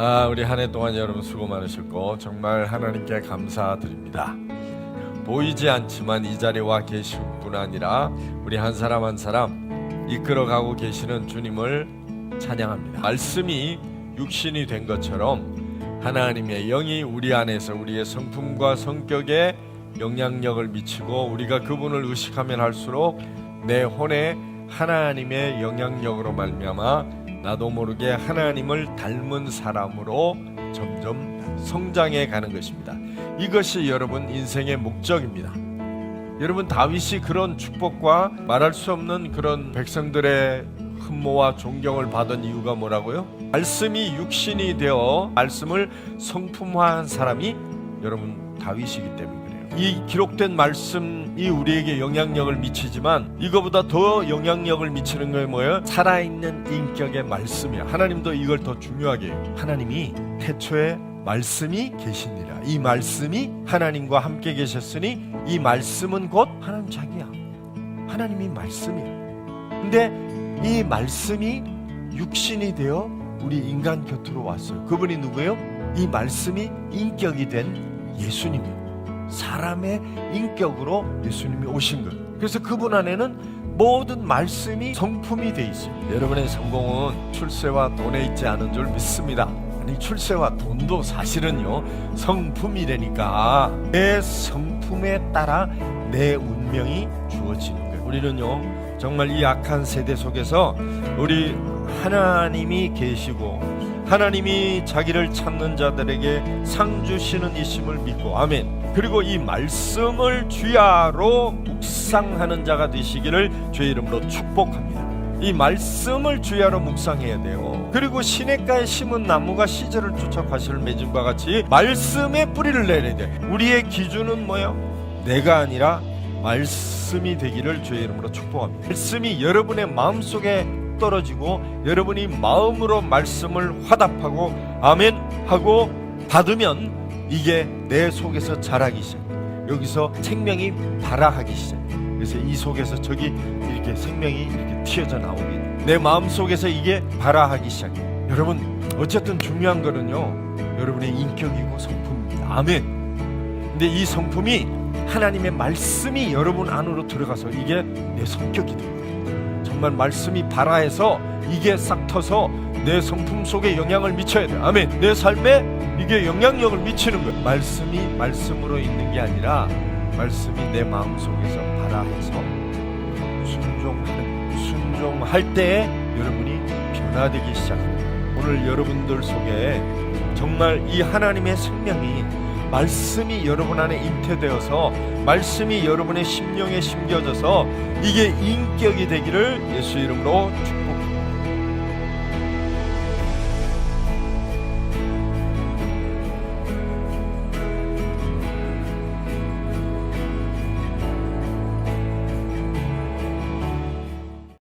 아, 우리 한 해 동안 여러분 수고 많으셨고 정말 하나님께 감사드립니다. 보이지 않지만 이 자리에 와 계신 뿐 아니라 우리 한 사람 한 사람 이끌어가고 계시는 주님을 찬양합니다. 말씀이 육신이 된 것처럼 하나님의 영이 우리 안에서 우리의 성품과 성격에 영향력을 미치고 우리가 그분을 의식하면 할수록 내 혼에 하나님의 영향력으로 말미암아 나도 모르게 하나님을 닮은 사람으로 점점 성장해 가는 것입니다. 이것이 여러분 인생의 목적입니다. 여러분 다윗이 그런 축복과 말할 수 없는 그런 백성들의 흠모와 존경을 받은 이유가 뭐라고요? 말씀이 육신이 되어 말씀을 성품화한 사람이 여러분 다윗이기 때문에 그래요. 이 기록된 말씀이 우리에게 영향력을 미치지만 이거보다 더 영향력을 미치는 게 뭐예요? 살아있는 인격의 말씀이야. 하나님도 이걸 더 중요하게 해요. 하나님이 태초에 말씀이 계시니라. 이 말씀이 하나님과 함께 계셨으니 이 말씀은 곧 하나님 자기야. 하나님이 말씀이야. 근데 이 말씀이 육신이 되어 우리 인간 곁으로 왔어요. 그분이 누구예요? 이 말씀이 인격이 된 예수님이에요. 사람의 인격으로 예수님이 오신 거예요. 그래서 그분 안에는 모든 말씀이 성품이 돼 있어요. 여러분의 성공은 출세와 돈에 있지 않은 줄 믿습니다. 아니 출세와 돈도 사실은요 성품이라니까 내 성품에 따라 내 운명이 주어지는 거예요. 우리는요 정말 이 악한 세대 속에서 우리 하나님이 계시고 하나님이 자기를 찾는 자들에게 상 주시는 이심을 믿고 아멘. 그리고 이 말씀을 주야로 묵상하는 자가 되시기를 주의 이름으로 축복합니다. 이 말씀을 주야로 묵상해야 돼요. 그리고 시냇가에 심은 나무가 시절을 쫓아 과실을 맺은 바 같이 말씀에 뿌리를 내야 돼. 우리의 기준은 뭐예요? 내가 아니라 말씀이 되기를 주의 이름으로 축복합니다. 말씀이 여러분의 마음속에 떨어지고 여러분이 마음으로 말씀을 화답하고 아멘 하고 받으면 이게 내 속에서 자라기 시작. 여기서 생명이 발화하기 시작. 그래서 이 속에서 저기 이렇게 생명이 이렇게 튀어져 나오게 돼. 내 마음 속에서 이게 발화하기 시작해. 여러분 어쨌든 중요한 거는요. 여러분의 인격이고 성품입니다. 아멘. 근데 이 성품이 하나님의 말씀이 여러분 안으로 들어가서 이게 내 성격이 됩니다. 정말 말씀이 발화해서 이게 싹 터서 내 성품 속에 영향을 미쳐야 돼. 아멘. 내 삶에 이게 영향력을 미치는 거야. 말씀이 말씀으로 있는 게 아니라 말씀이 내 마음 속에서 발화해서 순종하는 순종할 때에 여러분이 변화되기 시작합니다. 오늘 여러분들 속에 정말 이 하나님의 생명이 말씀이 여러분 안에 잉태되어서 말씀이 여러분의 심령에 심겨져서 이게 인격이 되기를 예수 이름으로 축복합니다.